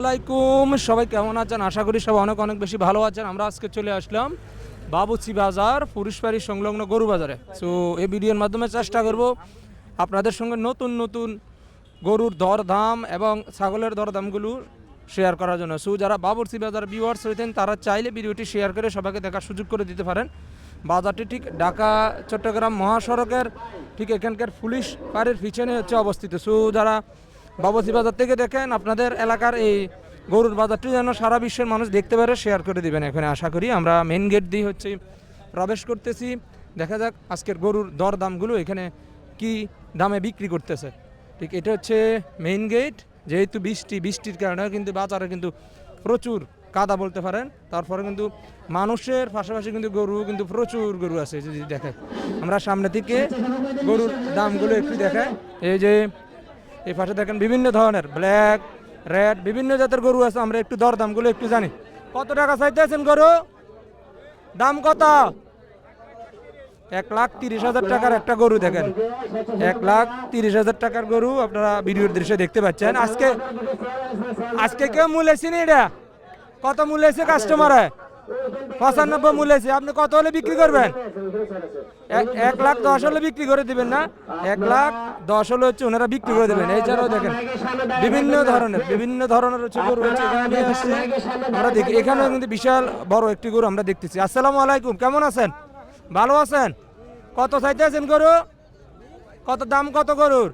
আসসালামাইকুম সবাই কেমন আছেন? আশা করি সবাই অনেক অনেক বেশি ভালো আছেন। আমরা আজকে চলে আসলাম বাবুচি বাজার, পুরুষবাড়ি সংলগ্ন গরু বাজারে। সো এই ভিডিওর মাধ্যমে চেষ্টা করব আপনাদের সঙ্গে নতুন নতুন গরুর দরদাম এবং ছাগলের দরদামগুলো শেয়ার করার জন্য। সো যারা বাবুরচি বাজার ভিউয়ার্স রয়েছেন, তারা চাইলে ভিডিওটি শেয়ার করে সবাইকে দেখার সুযোগ করে দিতে পারেন। বাজারটি ঠিক ঢাকা, চট্টগ্রাম মহাসড়কের ঠিক এখানকার পুলিশ পাড়ের পিছনে হচ্ছে অবস্থিত। সো যারা বাবুচি বাজার থেকে দেখেন আপনাদের এলাকার এই গরুর বাজারটি যেন সারা বিশ্বের মানুষ দেখতে পারে শেয়ার করে দিবেন এখানে। আশা করি আমরা মেন গেট দিয়ে হচ্ছে প্রবেশ করতেছি। দেখা যাক আজকের গরুর দর দামগুলো এখানে কি দামে বিক্রি করতেছে। ঠিক, এটা হচ্ছে মেইন গেট যেহেতু বৃষ্টি, বৃষ্টির কারণে কিন্তু বাজারে কিন্তু প্রচুর কাদা বলতে পারেন। তারপরে কিন্তু মানুষের পাশাপাশি কিন্তু গরু কিন্তু প্রচুর গরু আছে। যদি দেখেন, আমরা সামনে থেকে গরুর দামগুলো একটু দেখাই। এই যে এই পাশে দেখেন বিভিন্ন ধরনের ব্ল্যাক রেড বিভিন্ন জাতের গরু আছে, আমরা একটু দর দামগুলো একটু জানি। কত টাকা চাইতেছেন গরু? দাম কত? এক লাখ তিরিশ হাজার টাকার একটা গরু দেখেন। এক লাখ তিরিশ হাজার টাকার গরু আপনারা ভিডিওর দৃশ্যে দেখতে পাচ্ছেন। আজকে আজকে কেউ এসেনি এটা? কত এসে কাস্টমারে পঁচানব্বই মূল্য আছে। আপনি কত হলে বিক্রি করবেন? এক- লাখ দশ হলে বিক্রি করে দিবেন না? এক লাখ দশ হলে হচ্ছে ওনারা বিক্রি করে দেবেন। এছাড়াও দেখেন, বিভিন্ন ধরনের বিভিন্ন ধরনের হচ্ছে গরু হচ্ছে এখানে আমরা দেখি, এখানেও কিন্তু বিশাল বড় একটি গরু আমরা দেখতেছি। আসসালামু আলাইকুম, কেমন আছেন? ভালো আছেন? কত চাইতে আছেন গরু? কত দাম কত গরুর?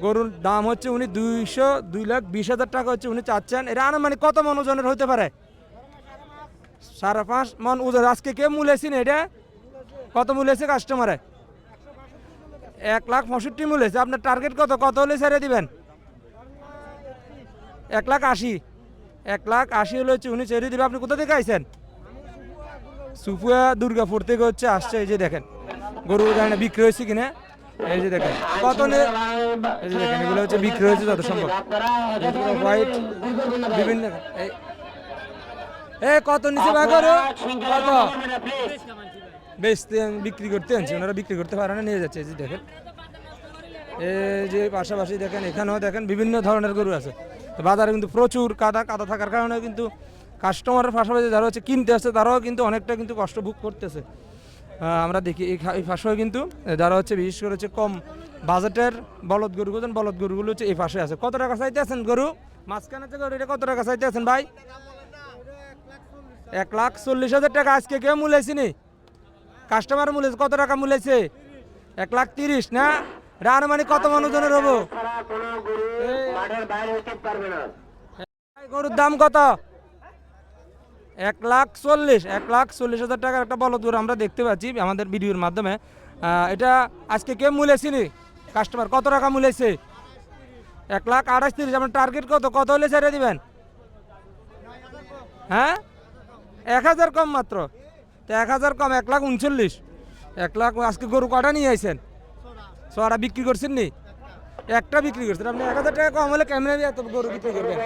গরুর দাম হচ্ছে উনি দুইশো, দুই লাখ বিশ হাজার টাকা হচ্ছে উনি চাচ্ছেন। এটা আনুমানিক কত মন ওজনের হতে পারে? সাড়ে পাঁচ মন ওজন। আজকে কে মূলেছি না এটা? কত মূলেছে কাস্টমারে এক লাখ পঁয়ষট্টি মূলেছে আপনার টার্গেট কত? কত হলে ছেড়ে দিবেন? এক লাখ আশি। এক লাখ আশি হলে হচ্ছে উনি ছেড়ে দিবে। আপনি কোথা থেকে আইছেন? সুপুয়া দুর্গাপুর থেকে হচ্ছে আসছে। এই যে দেখেন গরু জানে বিক্রি হয়েছে কিনা? এই যে দেখেন, কত নে- এই যে দেখেন, এগুলো হচ্ছে বিক্রি হয়েছে যত সম্ভব। হোয়াইট বিভিন্ন এ কত নিচে করো? কত? বেচতে বিক্রি করতে আনছি ওনারা বিক্রি করতে পারে না নিয়ে যাচ্ছে এই যে দেখেন। এই যে পাশাপাশি দেখেন এখানেও দেখেন বিভিন্ন ধরনের গরু আছে। তো বাজারে কিন্তু প্রচুর কাদা কাদা থাকার কারণে কিন্তু কাস্টমারের পাশাপাশি যারা হচ্ছে কিনতে আসছে তারাও কিন্তু অনেকটা কিন্তু কষ্ট ভোগ করতেছে। আমরা দেখি এই পাশেও কিন্তু যারা হচ্ছে বিশেষ করে হচ্ছে কম বাজেটের বলদ গরু বলদ গরুগুলো হচ্ছে এই পাশে আছে। কত টাকা চাইতে আছেন গরু? মাঝখানে গরু এটা কত টাকা চাইতে আছেন ভাই? এক লাখ চল্লিশ হাজার টাকা আজকে কেউ মূলেছি নি কাস্টমার মূলেছে, কত টাকা মূলেছে? এক লাখ তিরিশ, না? রান মানে কত মানুষজনের হব? গরুর দাম কত? এক লাখ চল্লিশ, এক লাখ চল্লিশ হাজার টাকার একটা বলদ গরু আমরা দেখতে পাচ্ছি আমাদের ভিডিওর মাধ্যমে। এটা আজকে কে মূলেছি নি কাস্টমার কত টাকা মূলেছে? এক লাখ আঠাশ তিরিশ, আপনার টার্গেট কত? কত হলে ছেড়ে দিবেন? হ্যাঁ? এক হাজার কম মাত্র। তো এক হাজার কম, এক লাখ উনচল্লিশ। এক লাখ আজকে গরু কটা নিয়ে আইছেন? সোয়ারা বিক্রি করছেন নি? একটা বিক্রি করছেন। আপনি এক হাজার টাকা কম হলে কেমনে এত গরু বিক্রি করবেন?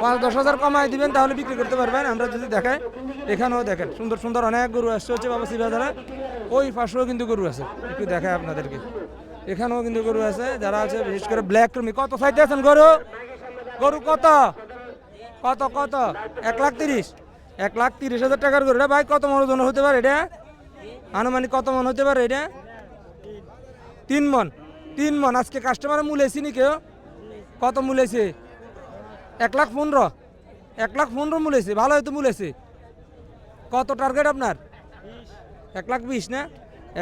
পাঁচ, দশ হাজার কমাই দিবেন, তাহলে বিক্রি করতে পারবেন। আমরা যদি দেখাই, এখানেও দেখেন, সুন্দর সুন্দর অনেক গরু আসছে হচ্ছে বাবা বাজারে। ওই পাশেও কিন্তু গরু আছে। একটু দেখায় আপনাদেরকে। এখানেও কিন্তু গরু আছে, যারা আছে, বিশেষ করে ব্ল্যাক কর্মী কত সাইডে আছেন গরু? গরু কত? কত কত? এক লাখ তিরিশ। এক লাখ তিরিশ হাজার টাকার এটা ভাই, কত মন ওজন হতে পারে এটা? আনুমানিক কত মন হতে পারে এটা? তিন মন তিন মন। আজকে কাস্টমারের মূল এসি নি কেউ? কত মূল এসে এক লাখ পনেরো। এক লাখ পনেরো মূল এসে ভালো হয়তো মূল এসে কত টার্গেট আপনার? এক লাখ বিশ না?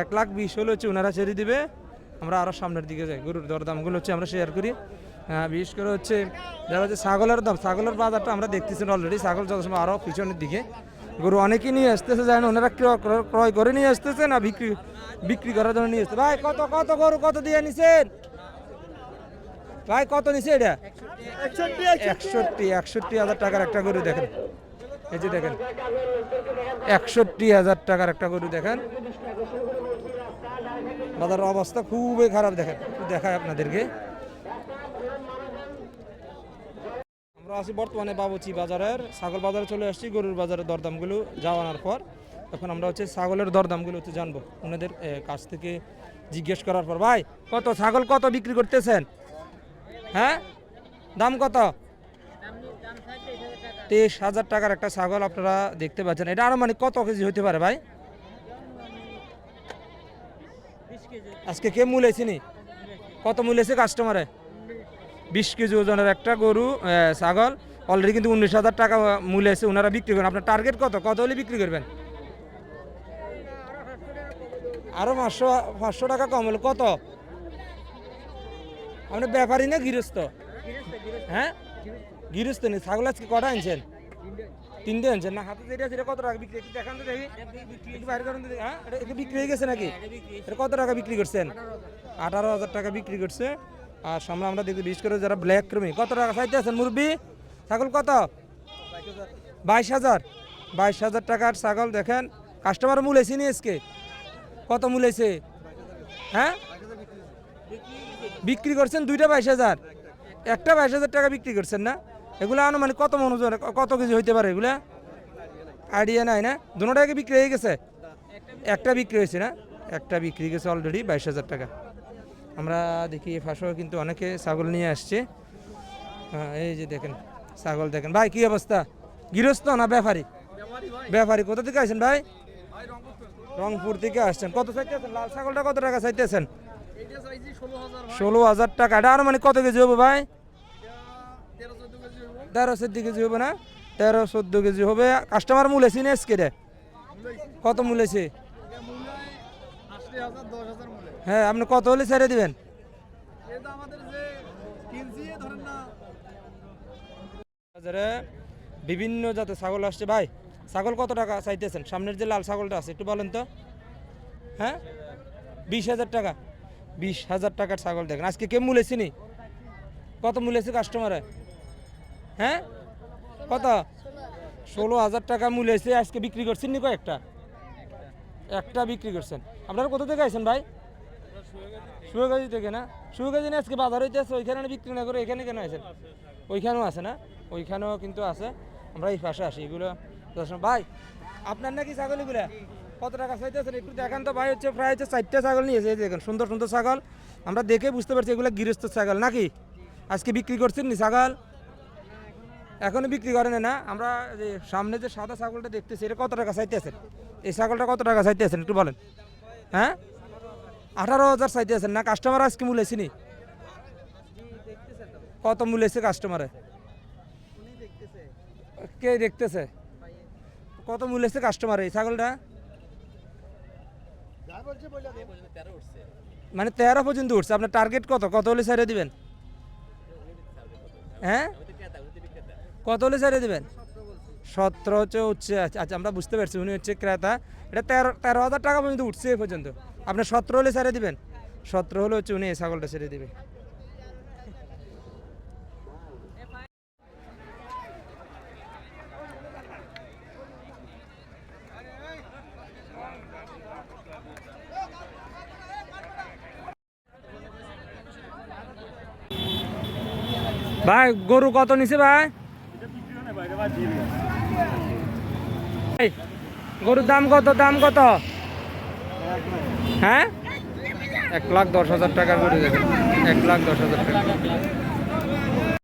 এক লাখ বিশ হলে হচ্ছে ওনারা ছেড়ে দিবে। আমরা আরও সামনের দিকে যাই। গরুর দরদামগুলো হচ্ছে আমরা শেয়ার করি। হ্যাঁ, বিশেষ করে হচ্ছে যারা হচ্ছে ছাগলের দাম ছাগলের বাজারটা আমরা দেখতেছি অলরেডি ছাগল যত সময় আরও পিছনের দিকে। গরু অনেকেই নিয়ে আসতেছে জানেন ওনারা ক্রয় করে নিয়ে আসতেছে না বিক্রি বিক্রি করার জন্য নিয়ে আসছে ভাই কত কত গরু কত দিয়ে নিছেন? ভাই কত নিছে এটা? একষট্টি একষট্টি হাজার টাকার একটা গরু দেখেন। এই যে দেখেন একষট্টি হাজার টাকার একটা গরু দেখেন। বাজারের অবস্থা খুবই খারাপ দেখেন দেখায় আপনাদেরকে। আমরা আছি বর্তমানে বাবুচি বাজারের। ছাগল বাজারে চলে আসছি, গরুর বাজারের দরদামগুলো যাওয়ানোর পর। এখন আমরা হচ্ছে ছাগলের দরদামগুলো হচ্ছে জানব। ওনাদের কাছ থেকে জিজ্ঞেস করার পর, ভাই, কত ছাগল কত বিক্রি করতেছেন? হ্যাঁ? দাম কত? তেইশ হাজার টাকার একটা ছাগল আপনারা দেখতে পাচ্ছেন। এটা আরও মানে কত কেজি হতে পারে, ভাই? আজকে কে মূল নি? কত মূল এসে কাস্টমারে বিশ কেজি ওজনের একটা গরু ছাগল অলরেডি কিন্তু উনিশ হাজার টাকা মূল এসে ওনারা বিক্রি করেন। আপনার টার্গেট কত? কত হলে বিক্রি করবেন? আরও পাঁচশো পাঁচশো টাকা কম হলো কত? আপনি ব্যাপারী না গৃহস্থ? হ্যাঁ? গৃহস্থ নেই। ছাগল আজকে কটা আনছেন? তিনটে আনছেন। না, হাতে যেটা সেটা কত টাকা বিক্রি? দেখান তো দেখি। বাইরে করুন তো হ্যাঁ? এটা বিক্রি হয়ে গেছে নাকি? এটা কত টাকা বিক্রি করছেন? আঠারো হাজার টাকা বিক্রি করছে। আর সামনে আমরা দেখি বিশেষ করে যারা ব্ল্যাক ক্রমি কত টাকা চাইতে আছেন মুরব্বি? ছাগল কত? বাইশ হাজার। বাইশ হাজার টাকার ছাগল, দেখেন। কাস্টমার মূল এসে আজকে। কত মূল এসে? হ্যাঁ? বিক্রি করছেন দুইটা বাইশ হাজার। একটা বাইশ হাজার টাকা বিক্রি করছেন না? এগুলো আনুমানিক কত মন ওজন? কত কেজি হইতে পারে এগুলা? আইডিয়া নাই না? দুটাকে বিক্রি হয়ে গেছে? একটা বিক্রি হয়েছে না? একটা বিক্রি গেছে অলরেডি বাইশ হাজার টাকা। আমরা দেখি ফাঁসও কিন্তু অনেকে ছাগল নিয়ে আসছে। হ্যাঁ, এই যে দেখেন ছাগল দেখেন। ভাই কি অবস্থা? গৃহস্থ না ব্যাপারী? ব্যাপারী কোথা থেকে আসছেন ভাই? রংপুর থেকে আসছেন। কত চাইতেছেন? লাল ছাগলটা কত টাকা চাইতেছেন? ষোলো হাজার টাকা। এটা আর মানে কত কেজি হবে ভাই? তেরো চোদ্দ কেজি হবে না? তেরো চোদ্দ কেজি হবে। কাস্টমার মূল এসি না রে? কত মূল এসে হ্যাঁ আপনি কত হলে ছেড়ে দিবেন? বাজারে বিভিন্ন জাতের ছাগল আসছে। ভাই ছাগল কত টাকা চাইতেছেন? সামনের যে লাল ছাগলটা আছে একটু বলেন তো। হ্যাঁ? বিশ হাজার টাকা। বিশ হাজার টাকার ছাগল দেখেন। আজকে কে মূলেছি নি কত মূলেছে কাস্টমারে হ্যাঁ? কত? ষোলো হাজার টাকা মূলেছে আজকে বিক্রি করছেন নি কয়েকটা? একটা বিক্রি করছেন। আপনারা কোথা থেকে আছেন ভাই? সুগাজি থেকে না? সুগাজি না, আজকে বাজার হইতে আছে, ওইখানে বিক্রি না করে এখানে কেন আছেন ওইখানেও আছে না? ওইখানেও কিন্তু আছে। আমরা এই পাশে আসি, এগুলো ভাই, আপনার নাকি ছাগল এগুলা কত টাকা চাইতেছেন? একটু দেখান তো, ভাই, হচ্ছে প্রায় হচ্ছে চারটে ছাগল নিয়েছে দেখেন, সুন্দর সুন্দর ছাগল। আমরা দেখে বুঝতে পারছি এগুলো গৃহস্থ ছাগল, নাকি? আজকে বিক্রি করছেন নি ছাগল? এখনও বিক্রি করেন না। আমরা যে সামনে যে সাদা ছাগলটা দেখতেছি, এটা কত টাকা চাইতেছেন? এই ছাগলটা কত টাকা চাইতেছেন, একটু বলেন। হ্যাঁ? আঠারো হাজার চাইতেছেন না? কাস্টমার আজকে মূলেছি নি কত মূলেছে কাস্টমারে কে দেখতেছে? কত মূলেছে কাস্টমার এই ছাগলটা? মানে তেরো পর্যন্ত উঠছে। আপনার টার্গেট কত? কত হলে ছেড়ে দিবেন? হ্যাঁ? কত হলে ছেড়ে দিবেন? সতেরো হচ্ছে আচ্ছা আচ্ছা আমরা বুঝতে পারছি। উনি হচ্ছে ক্রেতা। এটা তেরো তেরো হাজার টাকা পর্যন্ত উঠছে এই পর্যন্ত। আপনি সতেরো হলে ছেড়ে দিবেন? সতেরো হলে হচ্ছে উনি ছাগলটা ছেড়ে দিবে। ভাই, গরু কত নিছে ভাই? গরুর দাম কত? দাম কত? হ্যাঁ? এক লাখ দশ হাজার টাকার করে দেখেন এক লাখ দশ হাজার টাকা।